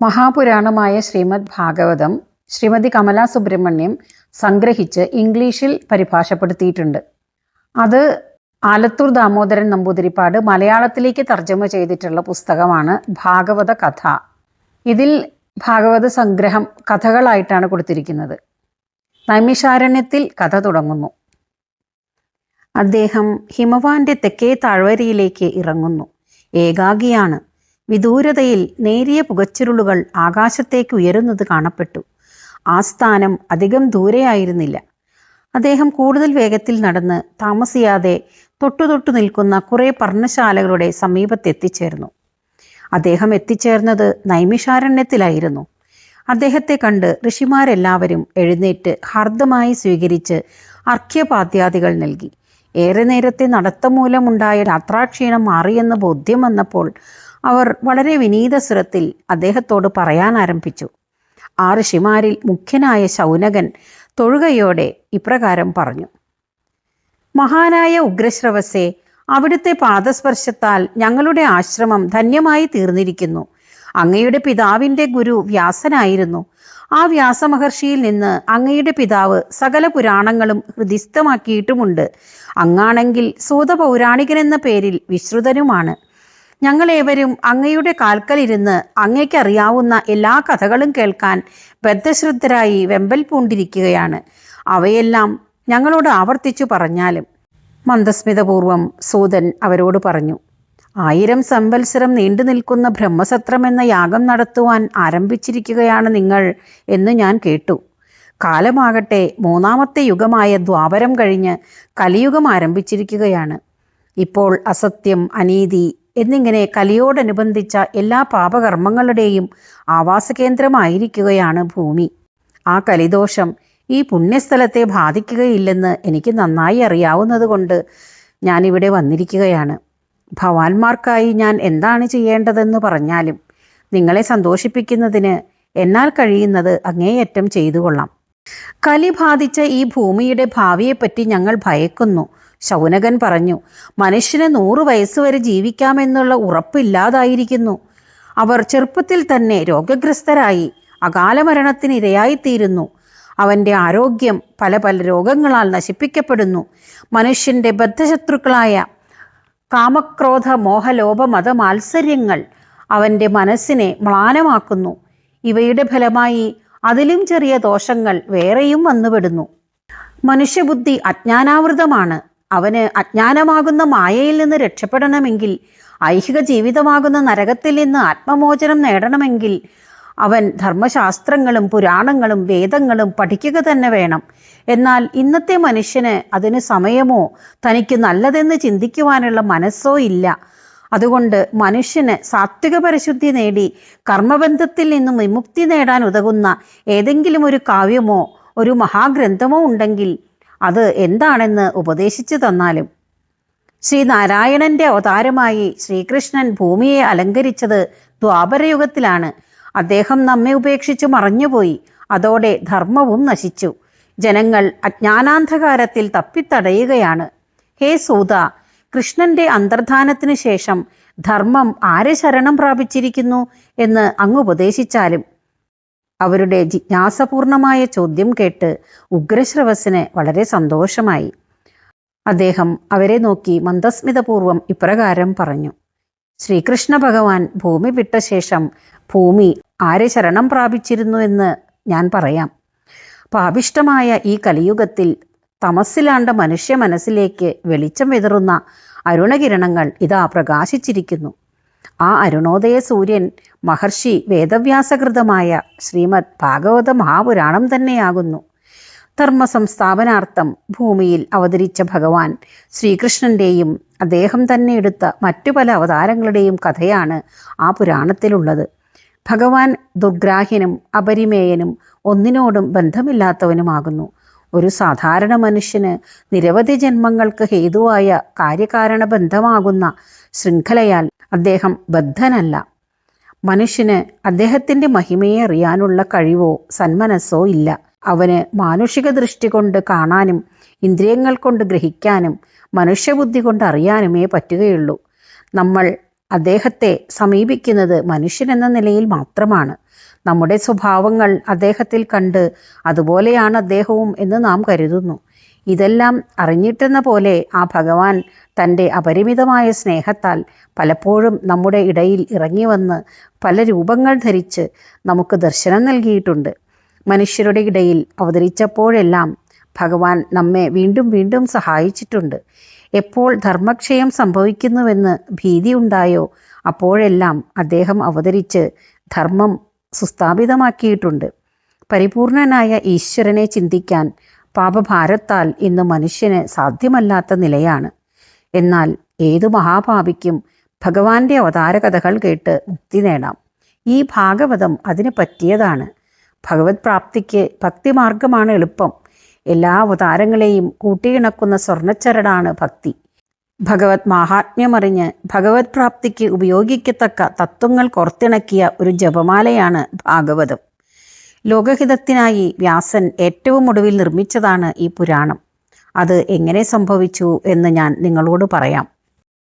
മഹാപുരാണമായ ശ്രീമദ് ഭാഗവതം ശ്രീമതി കമലാ സുബ്രഹ്മണ്യം സംഗ്രഹിച്ച് ഇംഗ്ലീഷിൽ പരിഭാഷപ്പെടുത്തിയിട്ടുണ്ട്. അത് ആലത്തൂർ ദാമോദരൻ നമ്പൂതിരിപ്പാട് മലയാളത്തിലേക്ക് തർജമ ചെയ്തിട്ടുള്ള പുസ്തകമാണ് ഭാഗവത കഥ. ഇതിൽ ഭാഗവത സംഗ്രഹം കഥകളായിട്ടാണ് കൊടുത്തിരിക്കുന്നത്. നൈമിഷാരണ്യത്തിൽ കഥ തുടങ്ങുന്നു. അദ്ദേഹം ഹിമവാന്റെ തെക്കേ താഴ്വരയിലേക്ക് ഇറങ്ങുന്നു. ഏകാഗിയാണ്. വിദൂരതയിൽ നേരിയ പുകച്ചുരുളുകൾ ആകാശത്തേക്ക് ഉയരുന്നത് കാണപ്പെട്ടു. ആ സ്ഥാനം അധികം ദൂരെയായിരുന്നില്ല. അദ്ദേഹം കൂടുതൽ വേഗത്തിൽ നടന്ന് താമസിയാതെ തൊട്ടുതൊട്ടു നിൽക്കുന്ന കുറെ പർണശാലകളുടെ സമീപത്തെത്തിച്ചേർന്നു അദ്ദേഹം എത്തിച്ചേർന്നത് നൈമിഷാരണ്യത്തിലായിരുന്നു. അദ്ദേഹത്തെ കണ്ട് ഋഷിമാരെല്ലാവരും എഴുന്നേറ്റ് ഹാർദ്ദമായി സ്വീകരിച്ച് അർഘ്യപാദ്യാദികൾ നൽകി. ഏറെ നേരത്തെ നടത്തം മൂലമുണ്ടായ യാത്രാക്ഷീണം മാറിയെന്ന് ബോധ്യം വന്നപ്പോൾ അവർ വളരെ വിനീത സ്വരത്തിൽ അദ്ദേഹത്തോട് പറയാൻ ആരംഭിച്ചു. ആ ഋഷിമാരിൽ മുഖ്യനായ ശൗനകൻ തൊഴുകയോടെ ഇപ്രകാരം പറഞ്ഞു. മഹാനായ ഉഗ്രശ്രവസെ അവിടുത്തെ പാദസ്പർശത്താൽ ഞങ്ങളുടെ ആശ്രമം ധന്യമായി തീർന്നിരിക്കുന്നു. അങ്ങയുടെ പിതാവിന്റെ ഗുരു വ്യാസനായിരുന്നു. ആ വ്യാസമഹർഷിയിൽ നിന്ന് അങ്ങയുടെ പിതാവ് സകല പുരാണങ്ങളും ഹൃദിസ്ഥമാക്കിയിട്ടുമുണ്ട്. അങ്ങാണെങ്കിൽ സൂത പൗരാണികനെന്ന പേരിൽ വിശ്രുതനുമാണ്. ഞങ്ങളേവരും അങ്ങയുടെ കാൽക്കലിരുന്ന് അങ്ങയ്ക്കറിയാവുന്ന എല്ലാ കഥകളും കേൾക്കാൻ ബദ്ധശ്രദ്ധരായി വെമ്പൽ പൂണ്ടിരിക്കുകയാണ്. അവയെല്ലാം ഞങ്ങളോട് ആവർത്തിച്ചു പറഞ്ഞാലും മന്ദസ്മിതപൂർവം സൂതൻ അവരോട് പറഞ്ഞു ആയിരം സംവത്സരം നീണ്ടു നിൽക്കുന്ന ബ്രഹ്മസത്രം എന്ന യാഗം നടത്തുവാൻ ആരംഭിച്ചിരിക്കുകയാണ് നിങ്ങൾ എന്ന് ഞാൻ കേട്ടു. കാലമാകട്ടെ മൂന്നാമത്തെ യുഗമായ ദ്വാപരം കഴിഞ്ഞ് കലിയുഗം ആരംഭിച്ചിരിക്കുകയാണ്. ഇപ്പോൾ അസത്യം അനീതി എന്നിങ്ങനെ കലിയോടനുബന്ധിച്ച എല്ലാ പാപകർമ്മങ്ങളുടെയും ആവാസകേന്ദ്രമായിരിക്കുകയാണ് ഭൂമി. ആ കലിദോഷം ഈ പുണ്യസ്ഥലത്തെ ബാധിക്കുകയില്ലെന്ന് എനിക്ക് നന്നായി അറിയാവുന്നതുകൊണ്ട് ഞാനിവിടെ വന്നിരിക്കുകയാണ്. ഭവാന്മാർക്കായി ഞാൻ എന്താണ് ചെയ്യേണ്ടതെന്ന് പറഞ്ഞാലും നിങ്ങളെ സന്തോഷിപ്പിക്കുന്നതിന് എന്നാൽ കഴിയുന്നത് അങ്ങേയറ്റം ചെയ്തുകൊള്ളാം. കലി ബാധിച്ച ഈ ഭൂമിയുടെ ഭാവിയെപ്പറ്റി ഞങ്ങൾ ഭയക്കുന്നു. ശൗനകൻ പറഞ്ഞു മനുഷ്യന് നൂറു വയസ്സുവരെ ജീവിക്കാമെന്നുള്ള ഉറപ്പില്ലാതായിരിക്കുന്നു. അവർ ചെറുപ്പത്തിൽ തന്നെ രോഗഗ്രസ്തരായി അകാലമരണത്തിന് ഇരയായിത്തീരുന്നു അവന്റെ ആരോഗ്യം പല പല രോഗങ്ങളാൽ നശിപ്പിക്കപ്പെടുന്നു. മനുഷ്യന്റെ ബദ്ധശത്രുക്കളായ കാമക്രോധ മോഹലോഭ മതമാത്സര്യങ്ങൾ അവന്റെ മനസ്സിനെ മ്ലാനമാക്കുന്നു. ഇവയുടെ ഫലമായി അതിലും ചെറിയ ദോഷങ്ങൾ വേറെയും വന്നുപെടുന്നു. മനുഷ്യബുദ്ധി അജ്ഞാനാവൃതമാണ്. അവന് അജ്ഞാനമാകുന്ന മായയിൽ നിന്ന് രക്ഷപ്പെടണമെങ്കിൽ ഐഹിക ജീവിതമാകുന്ന നരകത്തിൽ നിന്ന് ആത്മമോചനം നേടണമെങ്കിൽ അവൻ ധർമ്മശാസ്ത്രങ്ങളും പുരാണങ്ങളും വേദങ്ങളും പഠിക്കുക തന്നെ വേണം. എന്നാൽ ഇന്നത്തെ മനുഷ്യന് അതിന് സമയമോ തനിക്ക് നല്ലതെന്ന് ചിന്തിക്കുവാനുള്ള മനസ്സോ ഇല്ല. അതുകൊണ്ട് മനുഷ്യന് സാത്വിക പരിശുദ്ധി നേടി കർമ്മബന്ധത്തിൽ നിന്നും വിമുക്തി നേടാൻ ഉതകുന്ന ഏതെങ്കിലും ഒരു കാവ്യമോ ഒരു മഹാഗ്രന്ഥമോ ഉണ്ടെങ്കിൽ അത് എന്താണെന്ന് ഉപദേശിച്ചു തന്നാലും. ശ്രീനാരായണന്റെ അവതാരമായി ശ്രീകൃഷ്ണൻ ഭൂമിയെ അലങ്കരിച്ചത് ദ്വാപരയുഗത്തിലാണ്. അദ്ദേഹം നമ്മെ ഉപേക്ഷിച്ച് മറഞ്ഞുപോയി. അതോടെ ധർമ്മവും നശിച്ചു. ജനങ്ങൾ അജ്ഞാനാന്ധകാരത്തിൽ തപ്പിത്തടയുകയാണ്. ഹേ സൂത കൃഷ്ണന്റെ അന്തർധാനത്തിനു ശേഷം ധർമ്മം ആരെ ശരണം പ്രാപിച്ചിരിക്കുന്നു എന്ന് അങ്ങ് ഉപദേശിച്ചാലും. അവരുടെ ജിജ്ഞാസപൂർണമായ ചോദ്യം കേട്ട് ഉഗ്രശ്രവസിന് വളരെ സന്തോഷമായി. അദ്ദേഹം അവരെ നോക്കി മന്ദസ്മിതപൂർവം ഇപ്രകാരം പറഞ്ഞു. ശ്രീകൃഷ്ണ ഭഗവാൻ ഭൂമി വിട്ട ശേഷം ഭൂമി ആരെ ശരണം പ്രാപിച്ചിരുന്നു എന്ന് ഞാൻ പറയാം. പാപിഷ്ടമായ ഈ കലിയുഗത്തിൽ തമസ്സിലാണ്ട മനുഷ്യ മനസ്സിലേക്ക് വെളിച്ചം വിതറുന്ന അരുണകിരണങ്ങൾ ഇതാ പ്രകാശിച്ചിരിക്കുന്നു. ആ അരുണോദയ സൂര്യൻ മഹർഷി വേദവ്യാസകൃതമായ ശ്രീമദ് ഭാഗവത മഹാപുരാണം തന്നെയാകുന്നു. ധർമ്മ സംസ്ഥാപനാർത്ഥം ഭൂമിയിൽ അവതരിച്ച ഭഗവാൻ ശ്രീകൃഷ്ണന്റെയും അദ്ദേഹം തന്നെ എടുത്ത മറ്റു പല അവതാരങ്ങളുടെയും കഥയാണ് ആ പുരാണത്തിലുള്ളത്. ഭഗവാൻ ദുർഗ്രാഹ്യനും അപരിമേയനും ഒന്നിനോടും ബന്ധമില്ലാത്തവനുമാകുന്നു. ഒരു സാധാരണ മനുഷ്യന് നിരവധി ജന്മങ്ങൾക്ക് ഹേതുവായ കാര്യകാരണ ബന്ധമാകുന്ന ശൃംഖലയാൽ അദ്ദേഹം ബദ്ധനല്ല. മനുഷ്യന് അദ്ദേഹത്തിന്റെ മഹിമയെ അറിയാനുള്ള കഴിവോ സന്മനസ്സോ ഇല്ല. അവന് മാനുഷിക ദൃഷ്ടി കൊണ്ട് കാണാനും ഇന്ദ്രിയങ്ങൾ കൊണ്ട് ഗ്രഹിക്കാനും മനുഷ്യബുദ്ധി കൊണ്ട് അറിയാനുമേ പറ്റുകയുള്ളൂ. നമ്മൾ അദ്ദേഹത്തെ സമീപിക്കുന്നത് മനുഷ്യനെന്ന നിലയിൽ മാത്രമാണ്. നമ്മുടെ സ്വഭാവങ്ങൾ അദ്ദേഹത്തിൽ കണ്ട് അതുപോലെയാണ് അദ്ദേഹവും എന്ന് നാം കരുതുന്നു. ഇതെല്ലാം അറിഞ്ഞിട്ടെന്ന പോലെ ആ ഭഗവാൻ തന്റെ അപരിമിതമായ സ്നേഹത്താൽ പലപ്പോഴും നമ്മുടെ ഇടയിൽ ഇറങ്ങി വന്ന് പല രൂപങ്ങൾ ധരിച്ച് നമുക്ക് ദർശനം നൽകിയിട്ടുണ്ട്. മനുഷ്യരുടെ ഇടയിൽ അവതരിച്ചപ്പോഴെല്ലാം ഭഗവാൻ നമ്മെ വീണ്ടും വീണ്ടും സഹായിച്ചിട്ടുണ്ട്. എപ്പോൾ ധർമ്മക്ഷയം സംഭവിക്കുന്നുവെന്ന് ഭീതി ഉണ്ടായോ? അപ്പോഴെല്ലാം അദ്ദേഹം അവതരിച്ച് ധർമ്മം സുസ്ഥാപിതമാക്കിയിട്ടുണ്ട്. പരിപൂർണനായ ഈശ്വരനെ ചിന്തിക്കാൻ പാപഭാരത്താൽ ഇന്ന് മനുഷ്യന് സാധ്യമല്ലാത്ത നിലയാണ്. എന്നാൽ ഏതു മഹാപാപിക്കും ഭഗവാന്റെ അവതാര കഥകൾ കേട്ട് മുക്തി നേടാം. ഈ ഭാഗവതം അതിന് പറ്റിയതാണ്. ഭഗവത് പ്രാപ്തിക്ക് ഭക്തിമാർഗമാണ് എളുപ്പം. എല്ലാ അവതാരങ്ങളെയും കൂട്ടിയിണക്കുന്ന സ്വർണച്ചരടാണ് ഭക്തി. ഭഗവത് മാഹാത്മ്യമറിഞ്ഞ് ഭഗവത് പ്രാപ്തിക്ക് ഉപയോഗിക്കത്തക്ക തത്വങ്ങൾ കോർത്തിണക്കിയ ഒരു ജപമാലയാണ് ഭാഗവതം. ലോകഹിതത്തിനായി വ്യാസൻ ഏറ്റവും ഒടുവിൽ നിർമ്മിച്ചതാണ് ഈ പുരാണം. അത് എങ്ങനെ സംഭവിച്ചു എന്ന് ഞാൻ നിങ്ങളോട് പറയാം.